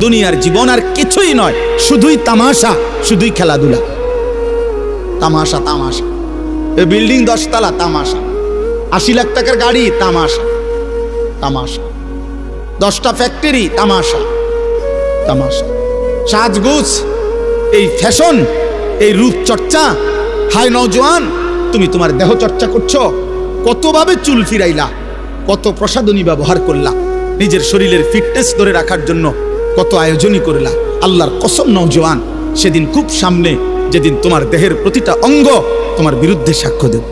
দুনিয়ার জীবন আর কিছুই নয়, শুধুই তামাশা, শুধুই খেলাধুলা। তামাশা তামাশা। এ বিল্ডিং দশতলা, তামাশা। আশি লাখ টাকার গাড়ি, তামাশা। তামাশা। দশটা ফ্যাক্টরি তামাশা। তামাশা। সাজগুজ, এই ফ্যাশন এই রূপচর্চা হাই নওজোয়ান, তুমি তোমার দেহ চর্চা করছ, কতভাবে চুল ফিরাইলা, কত প্রসাধনী ব্যবহার করলা, নিজের শরীরের ফিটনেস ধরে রাখার জন্য কত আয়োজনই করলা। আল্লাহর কসম নওজোয়ান সেদিন খুব সামনে যেদিন তোমার দেহের প্রতিটা অঙ্গ তোমার বিরুদ্ধে সাক্ষ্য দেব।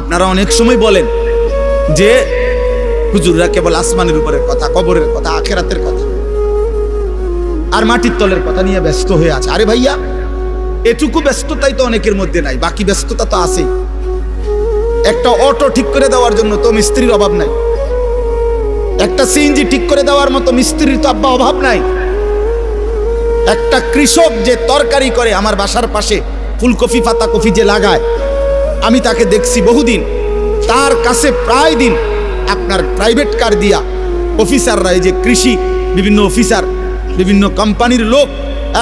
আপনারা অনেক সময় বলেন যে, হুজুররা কেবল আসমানের উপরের কথা, কবরের কথা, আখেরাতের কথা, আর মাটির তলের কথা নিয়ে ব্যস্ত হয়ে আছে। আরে ভাইয়া, এটুকু ব্যস্ততাই তো অনেকের মধ্যে নাই, বাকি ব্যস্ততা তো আছেই। একটা অটো ঠিক করে দেওয়ার জন্য তো মিস্ত্রির অভাব নাই। একটা সিএনজি ঠিক করে দেওয়ার মতো মিস্ত্রির তো আব্বা অভাব নাই। একটা কৃষক যে তরকারি করে আমার বাসার পাশে, ফুলকপি পাতা কফি যে লাগায়, আমি তাকে দেখছি বহুদিন। তার কাছে প্রায় দিন আপনার প্রাইভেট কার দিয়া অফিসাররা এই যে কৃষি, বিভিন্ন অফিসার বিভিন্ন কোম্পানির লোক,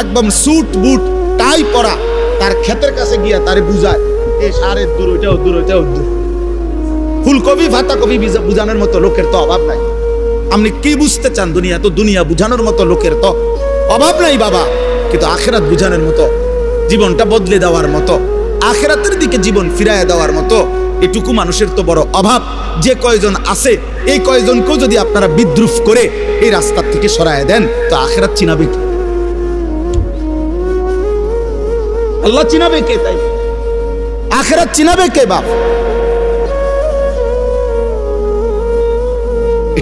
একদম স্যুট বুট টাই পরা, তার ক্ষেতের কাছে গিয়া তারে বুঝায়, এ সারের দূর, ওইটাও দূর ওইটাও দূর। ফুলকপি ভাতা কপি বুঝানোর মতো লোকের তো অভাব নাই। আপনি কি বুঝতে চান দুনিয়া? তো দুনিয়া বুঝানোর মতো লোকের তো অভাব নাই বাবা। কিন্তু আখেরাত বুঝানোর মতো, জীবনটা বদলে দেওয়ার মতো, আখেরাতের দিকে জীবন ফিরায় দেওয়ার মতো, এটুকু মানুষের তো বড় অভাব। যে কয়জন আছে, এই কয়জনকেও যদি আপনারা বিদ্রুপ করে এই রাস্তার থেকে সরায় দেন, তো আখেরাত চিনাবে কি? আল্লাহ চিনাবে কে তাই? আখেরাত চিনাবে কে বাপ?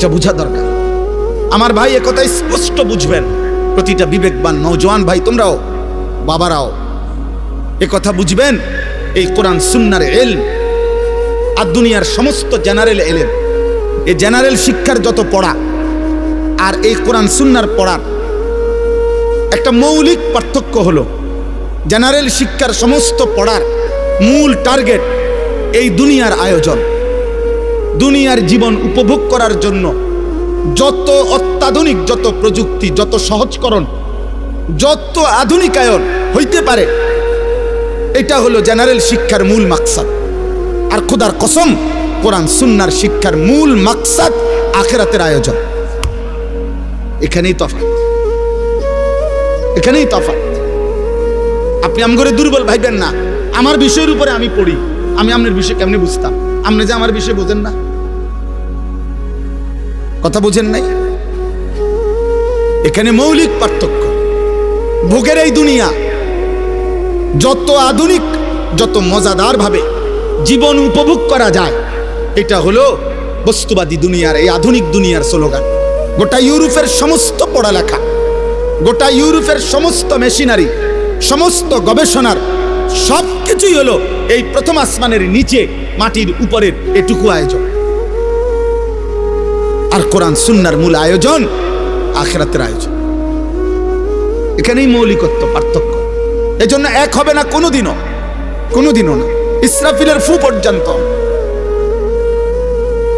এটা বোঝা দরকার। আমার ভাই একথা স্পষ্ট বুঝবেন। প্রতিটা বিবেকবান নৌজওয়ান ভাই, তোমরাও, বাবারাও কথা বুঝবেন। এই কোরআন, সুন্নার এল আর দুনিয়ার সমস্ত জেনারেল এলেন এই জেনারেল শিক্ষার যত পড়া আর এই কোরআন, সুন্নার পড়ার একটা মৌলিক পার্থক্য হলো, জেনারেল শিক্ষার সমস্ত পড়ার মূল টার্গেট এই দুনিয়ার আয়োজন। দুনিয়ার জীবন উপভোগ করার জন্য যত অত্যাধুনিক যত প্রযুক্তি, যত সহজকরণ, যত আধুনিকায়ন হইতে পারে, এটা হলো জেনারেল শিক্ষার মূল মাকসাদ। আর খোদার কসম, কোরআন সুন্নার শিক্ষার মূল মাকসাদ আখেরাতের আয়োজন। এখানেই তফাত এখানেই তফাৎ। আপনি আম করে দুর্বল ভাইবেন না। আমার বিষয়ের উপরে আমি পড়ি। আমি আপনার বিষয় কেমনি বুঝতাম? আপনি যে আমার বিষয়ে বোঝেন না। কথা বুঝেন নাই? এখানে মৌলিক পার্থক্য। ভোগের এই দুনিয়া, যত আধুনিক, যত মজাদার ভাবে জীবন উপভোগ করা যায়, এটা হলো বস্তুবাদী দুনিয়ার, এই আধুনিক দুনিয়ার স্লোগান। গোটা ইউরোপের সমস্ত পড়ালেখা, গোটা ইউরোপের সমস্ত মেশিনারি, সমস্ত গবেষণার সব কিছুই হলো এই প্রথম আসমানের নিচে মাটির উপরের এটুকু আয়োজন। আর কোরআন সুন্নার মূল আয়োজন আখেরাতের আয়োজন। এখানেই মৌলিকত্ব পার্থক্য। এজন্য এক হবে না কোনোদিনও কোনোদিনও না। ইসরাফিলের ফু পর্যন্ত।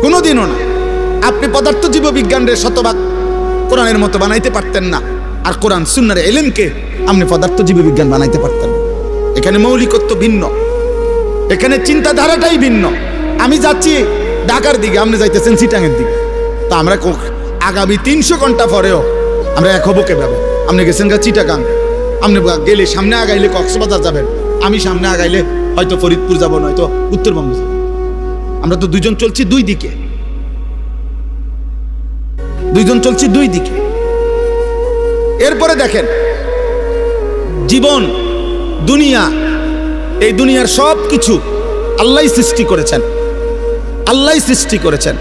কোনোদিনও না। আপনি পদার্থ জীব বিজ্ঞানের শতভাগ কোরআনের মতো বানাইতে পারতেন না। আর কোরআন সুন্নার এলেমকে আপনি পদার্থ জীব বিজ্ঞান বানাইতে পারতেন না। এখানে মৌলিকত্ব ভিন্ন। এখানে চিন্তাধারাটাই ভিন্ন। আমি যাচ্ছি ঢাকার দিকে, আপনি যাইতেছেন সিটাঙের দিকে। তা আমরা আগামী তিনশো ঘণ্টা পরেও আমরা এক হব কেভাবে? আপনি গেছেন গা চিটাগাং। আপনি গেলে সামনে আগাইলে কক্সবাজার যাবেন। আমি সামনে আগাইলে হয়তো ফরিদপুর যাব, নয়তো উত্তরবঙ্গ যাব। আমরা তো দুইজন চলছি দুই দিকে। দুইজন চলছি দুই দিকে। এরপরে দেখেন, জীবন, দুনিয়া এই দুনিয়ার সব কিছু আল্লাহ সৃষ্টি করেছেন। আল্লাহ সৃষ্টি করেছেন।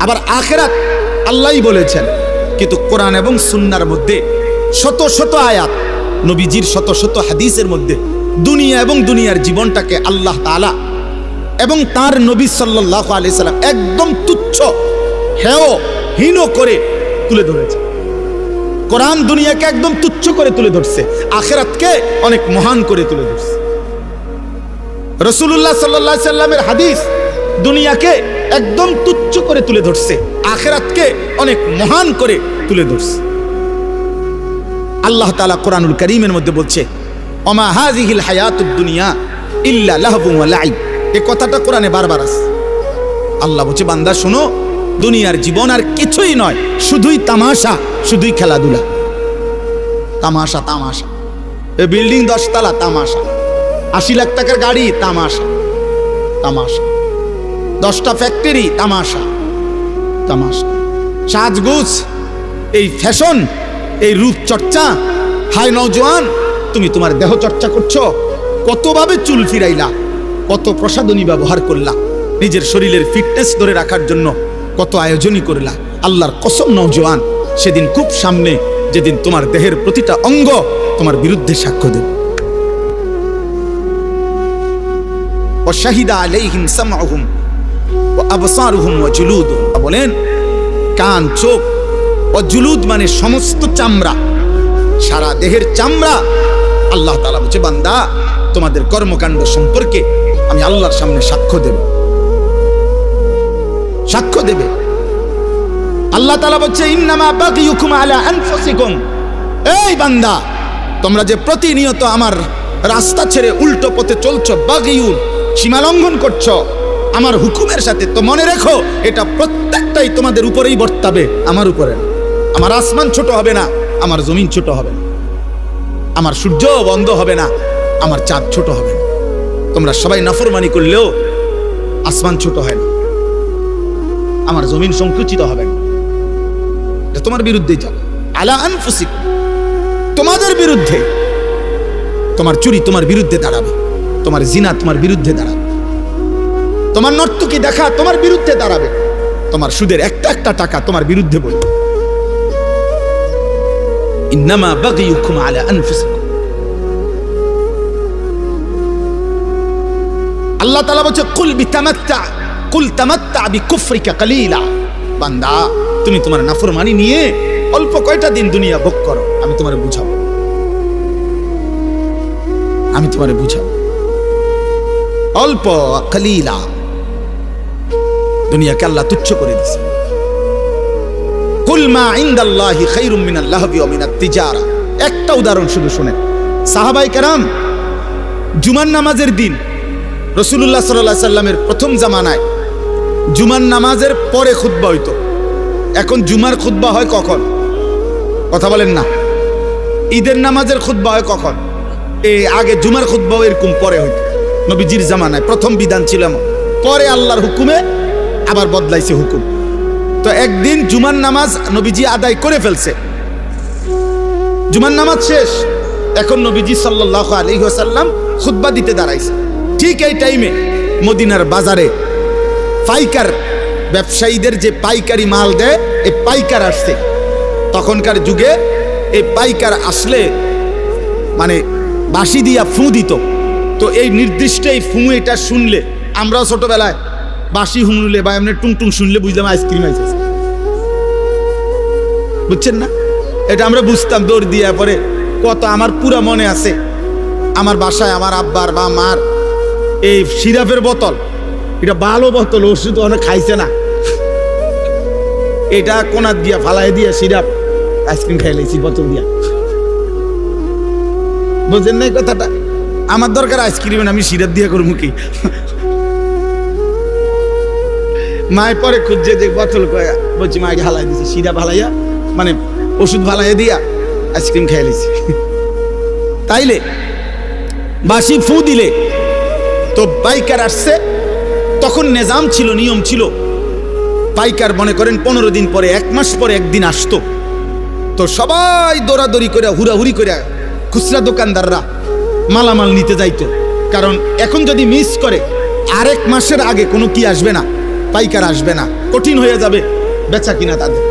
আবার আখেরাত আল্লাহই বলেছেন। কিন্তু কোরআন এবং সুন্নার মধ্যে শত শত আয়াত, নবীজির শত শত হাদিসের মধ্যে দুনিয়া এবং দুনিয়ার জীবনটাকে আল্লাহ তাআলা এবং তার নবী সাল্লাহ আলি সাল্লাম একদম তুচ্ছ, হেয়, হীন করে তুলে ধরেছে। কোরআন দুনিয়াকে একদম তুচ্ছ করে তুলে ধরছে। আখেরাতকে অনেক মহান করে তুলে ধরছে। রসুল্লাহ সাল্লাহ সাল্লামের হাদিস দুনিয়াকে একদম তুচ্ছ করে তুলে ধরছে, আখেরাতকে অনেক মহান করে তুলে ধরছে। আল্লাহ তালা কোরআনুল করিমের মধ্যে বলছে অমা হাজিহিল হায়াতুদ দুনিয়া ইল্লা লাহবু ওয়া লাইব এই কথাটা কোরআনে বারবার আছে। আল্লাহ বলছে, বান্দা, শোনো, দুনিয়ার জীবন আর কিছুই নয়, শুধুই তামাশা, শুধুই খেলাধুলা। তামাশা তামাশা। এ বিল্ডিং দশতলা, তামাশা। আশি লাখ টাকার গাড়ি, তামাশা। তামাশা। দশটা ফ্যাক্টরি তামাশা। তামাশা। সাজগুজ, এই ফ্যাশন এই রূপচর্চা হাই নওজোয়ান, তুমি তোমার দেহ চর্চা করছ। কতভাবে চুল ফিরাইলা, কত প্রসাধনী ব্যবহার করলা। নিজের শরীরের ফিটনেস ধরে রাখার জন্য কত আয়োজনই করলা। আল্লাহর কসম নওজোয়ান, সেদিন খুব সামনে, যেদিন তোমার দেহের প্রতিটা অঙ্গ তোমার বিরুদ্ধে সাক্ষ্য দেবে। ও শাহিদা আলাইহিম সামআহুম ও বলেন, কান, চোখ ও জুলুদ মানে সমস্ত চামড়া। সারা দেহের চামড়া আল্লাহ তালা বলছে, বান্দা, তোমাদের কর্মকাণ্ড সম্পর্কে আমি আল্লাহর সামনে সাক্ষ্য দেব। সাক্ষ্য দেবে। আল্লাহ তালা বলছে, ইন্নামা বাকি ইউকুমা আলা আনফুসিকুম। এই বান্দা, তোমরা যে প্রতিনিয়ত আমার রাস্তা ছেড়ে উল্টো পথে চলছো বাগিউল সীমা লঙ্ঘন করছ। আমার হুকুমের সাথে তো মনে রেখো, এটা প্রত্যেকটাই তোমাদের উপরেই বর্তাবে, আমার উপরে। আমার আসমান ছোট হবে না, আমার জমিন ছোট হবে না। আমার সূর্য বন্ধ হবে না, আমার চাঁদ ছোট হবে না। তোমরা সবাই নাফরমানি করলেও আসমান ছোট হয় না। আমার জমিন সংকুচিত হবে না। এটা তোমার বিরুদ্ধেই যাবে আলা আনফুসিক তোমাদের বিরুদ্ধে। তোমার চুরি তোমার বিরুদ্ধে দাঁড়াবে। তোমার জিনা তোমার বিরুদ্ধে দাঁড়াবে। তোমার নর্তকি দেখা তোমার বিরুদ্ধে দাঁড়াবে। তোমার সুদের একটা একটা টাকা তোমার বিরুদ্ধে বলবে আল্লাহ তাআলা বলছে, কুল বিতামাত্তা, কুল তামাত্তা বিকুফরিকা কালিলা। বান্দা, তুমি তোমার নাফরমানি নিয়ে অল্প কয়টা দিন দুনিয়া ভোগ করো, আমি তোমারে বুঝাবো। আমি তোমারে বুঝাবো। অল্প, কালিলা। দুনিয়াকে আল্লাহ তুচ্ছ করে দিছে কুল মা ইনদাল্লাহি খায়রুম মিনাল লাহবি ওয়া মিনাত তিজারা। একটা উদাহরণ শুধু শুনেন। সাহাবাই কেরাম, জুমার নামাজের দিন রসুল্লাহ সাল্লাহ সাল্লামের প্রথম জামানায় জুমার নামাজের পরে খুতবা হইতো। এখন জুমার খুতবা হয় কখন? কথা বলেন না। ঈদের নামাজের খুতবা হয় কখন? এই আগে জুমার খুতবাও এরকম পরে হইতো। নবীজির জামানায় প্রথম বিধান ছিল এমন। পরে আল্লাহর হুকুমে আবার বদলাইছে হুকুম। তো একদিন জুমার নামাজ নবীজি আদায় করে ফেলছে। জুমার নামাজ শেষ। এখন নবীজি সাল্লাহ আলী সাল্লাম খুতবা দিতে দাঁড়াইছে। ঠিক এই টাইমে মদিনার বাজারে পাইকার ব্যবসায়ীদের যে পাইকারি মাল দেয়, এই পাইকার আসছে। তখনকার যুগে এই পাইকার আসলে মানে বাঁশি দিয়া ফু দিত। তো এই নির্দিষ্ট এই ফু এটা শুনলে। আমরাও ছোটবেলায় বাঁশি হুমলে বা এমনি টুং টুং শুনলে বুঝলাম আইসক্রিম আইসেছে। বুঝছেন না? এটা আমরা বুঝতাম দৌড় দিয়ে পরে কত আমার পুরা মনে আছে। আমার বাসায় আমার আব্বার বা মার এই সিরাপের বোতল। এটা ভালো বোতল, ওষুধ অনেক খাইছে না। এটা কোনাত দিয়া ফালাই দিয়া সিরাপ, আইসক্রিম খাই লাইছি, বোতল দিয়া। বুঝেন নাই কথাটা? আমার দরকার আইসক্রিম আমি সিরাপ দিয়া করব কি? মায়ের পরে খুঁজছে যে বোতল বলছি মাকে হালাই দিছে, সিরাপ হালাইয়া মানে ওষুধ ভালাইয়া দিয়া আইসক্রিম খাই লাইছি তাইলে বাসি ফু দিলে তো পাইকার আসছে, তখন নিজাম ছিল, নিয়ম ছিল, পাইকার মনে করেন পনেরো দিন পরে, এক মাস পরে একদিন আসতো। তো সবাই দৌড়াদৌড়ি করে হুড়াহুড়ি করে খুচরা দোকানদাররা মালামাল নিতে যাইতো। কারণ এখন যদি মিস করে, আরেক মাসের আগে কোনো কি আসবে না, পাইকার আসবে না, কঠিন হয়ে যাবে বেচা কিনা তাদের।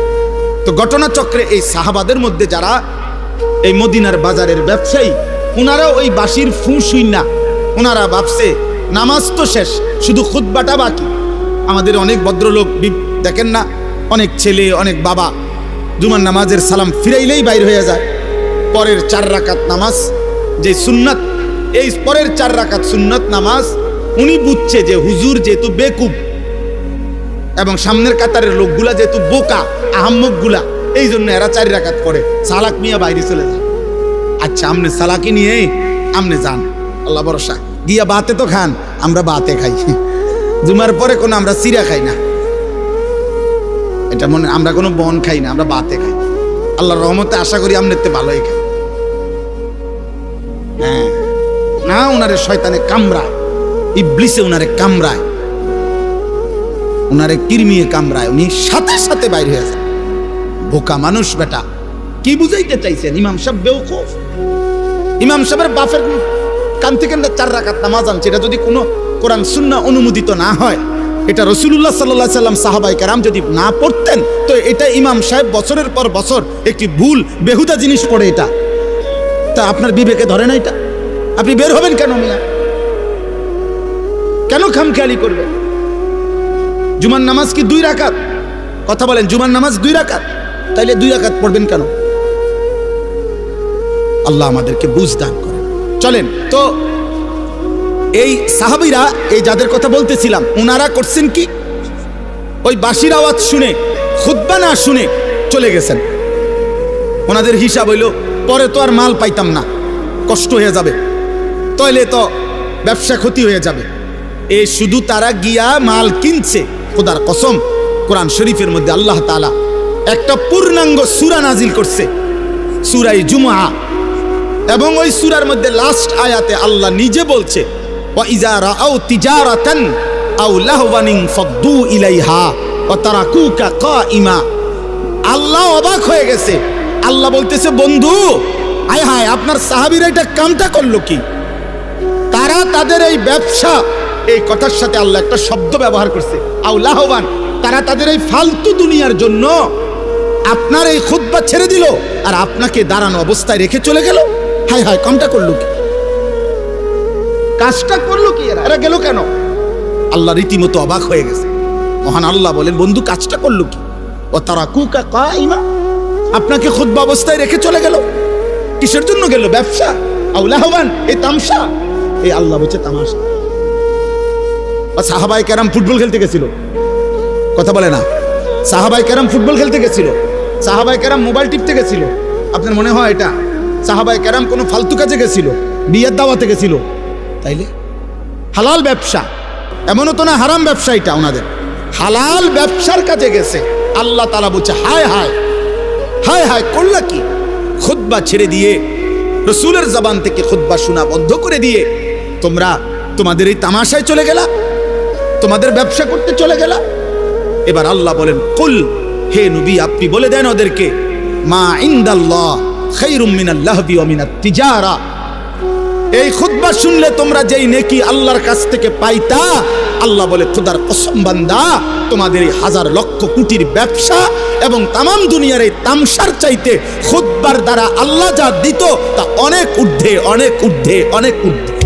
তো ঘটনাচক্রে এই সাহাবাদের মধ্যে যারা এই মদিনার বাজারের ব্যবসায়ী ওনারাও ওই বাসির ফু শুই না। ওনারা ভাবছে, নামাজ তো শেষ, শুধু খুদ্বাটা বাকি। আমাদের অনেক ভদ্রলোক দেখেন না, অনেক ছেলে, অনেক বাবা। জুমার নামাজের সালাম ফিরাইলেই বাইর হয়ে যায়। পরের চার রাকাত নামাজ যে সুন্নত, এই পরের চার রাকাত সুন্নত নামাজ, উনি বুঝছে যে হুজুর যেহেতু বেকুব এবং সামনের কাতারের লোকগুলা যেহেতু বোকা, আহাম্মকগুলা এই জন্য এরা চারি রাকাত পড়ে। সালাক মিয়া বাইরে চলে যায়। আচ্ছা আমনে সালাকি নিয়ে আমনে যান। আল্লাহ ভরসা। গিয়া বাতে তো খান, আমরা বাতে খাই। জুমার পরে কোনো আমরা সিরা খাই না। এটা মনে আমরা কোনো বন খাই না, আমরা বাতে খাই। আল্লাহর রহমতে আশা করি আমনেতে ভালোই খাই। হ্যাঁ। না উনারে শয়তানে কামড়ায়, ইবলিসে উনারে কামড়ায়, উনারে কিরমিয়ে কামড়ায়, উনি সাথে সাথে বাইরে হয়ে যান বোকা মানুষ বেটা, কি বুঝাইতে চাইছেন? ইমাম সাহেব বেউকুফ। ইমাম সাহেবের বাফের কান থেকে চার রাকাত নামাজ আনছে, এটা যদি কোনো কোরআন সুন্না অনুমোদিত না হয়, এটা রসুল্লাহ সাল্লাহ সাল্লাম সাহাবাই কারাম যদি না পড়তেন, তো এটা ইমাম সাহেব বছরের পর বছর একটি ভুল, বেহুদা জিনিস পড়ে এটা। তা আপনার বিবেকে ধরে না এটা? আপনি বের হবেন কেন মিয়া? কেন খামখেয়ালি করবেন? জুমার নামাজ কি দুই রাকাত? কথা বলেন, জুমার নামাজ দুই রাকাত? তাইলে দুই রাকাত পড়বেন কেন? আল্লাহ আমাদেরকে বুঝ দান করেন। চলেন, তো এই সাহাবিরা, এই যাদের কথা বলতেছিলাম ওনারা করছেন কি? ওই বাঁশির আওয়াজ শুনে খুদ্া না শুনে চলে গেছেন। ওনাদের হিসাব হইল পরে তো আর মাল পাইতাম না। কষ্ট হয়ে যাবে। তাইলে তো ব্যবসা ক্ষতি হয়ে যাবে। এ শুধু তারা গিয়া মাল কিনছে। খোদার কসম, কোরআন শরীফের মধ্যে আল্লাহ তালা একটা পূর্ণাঙ্গ সূরা নাজিল করছে, সুরাই জুমআ। এবং ওই সুরার মধ্যে লাস্ট আয়াতে আল্লাহ নিজে বলছে আও ইলাইহা ওয়া তারাকুকা কাইমা আল্লাহ অবাক হয়ে গেছে। আল্লাহ বলতেছে, বন্ধু আয় হায়, আপনার সাহাবীরা এটা কামটা করল কি? তারা তাদের এই ব্যবসা, এই কথার সাথে আল্লাহ একটা শব্দ ব্যবহার করছে। আও লাহবান তারা তাদের এই ফালতু দুনিয়ার জন্য আপনার এই খুদ্া ছেড়ে দিল আর আপনাকে দাঁড়ানো অবস্থায় রেখে চলে গেল। হায় হায়, কামটা করল কি? কাজটা করল কি এরা? এরা গেল কেন? আল্লাহ রীতিমতো অবাক হয়ে গেছে। মহান আল্লাহ বলেন, বন্ধু, কাজটা করল কি? ও তারা কুকা কাইমা। আপনাকে খুদ্া অবস্থায় রেখে চলে গেল। কিসের জন্য গেল? ব্যবসা? আউলাহবান এই তামসা? এই আল্লাহ বলছে তামাশা। সাহাবাই ক্যারাম ফুটবল খেলতে গেছিল। কথা বলে না। সাহাবাই ক্যারাম ফুটবল খেলতে গেছিল। সাহাবাই ক্যারাম মোবাইল টিপতে গেছিল। আপনার মনে হয় এটা? সাহাবাই ক্যারাম কোনো ফালতু কাজে গেছিল? বিয়ের দাওয়াতে গেছিল? তাইলে? হালাল ব্যবসা। এমনও তো না হারাম ব্যবসা এটা ওনাদের। হালাল ব্যবসার কাজে গেছে। আল্লাহ তালা বলছে, হায় হায়। হায় হায় করলা কি? খুদ্া ছেড়ে দিয়ে, রসুলের জবান থেকে খুদ্া শোনা বন্ধ করে দিয়ে, তোমরা তোমাদের এই তামাশায় চলে গেলা? তোমাদের ব্যবসা করতে চলে গেলা? এবার আল্লাহ বলেন, কুল, হে নবী, আপনি বলে দেন ওদেরকে, মা ইন্দাল্লাহ খাইরুম মিনাল লাহবি ওয়া মিনাত তিজারা। এই খুদ্া শুনলে তোমরা যেই নেকি আল্লাহর কাছ থেকে পাইতা, আল্লাহ বলে, খোদার কসম বান্দা, তোমাদের এই হাজার লক্ষ কোটির ব্যবসা এবং তাম দুনিয়ার এই তামসার চাইতে খুদ্বার দ্বারা আল্লাহ যা দিত তা অনেক ঊর্ধ্বে অনেক ঊর্ধ্বে অনেক ঊর্ধ্বে।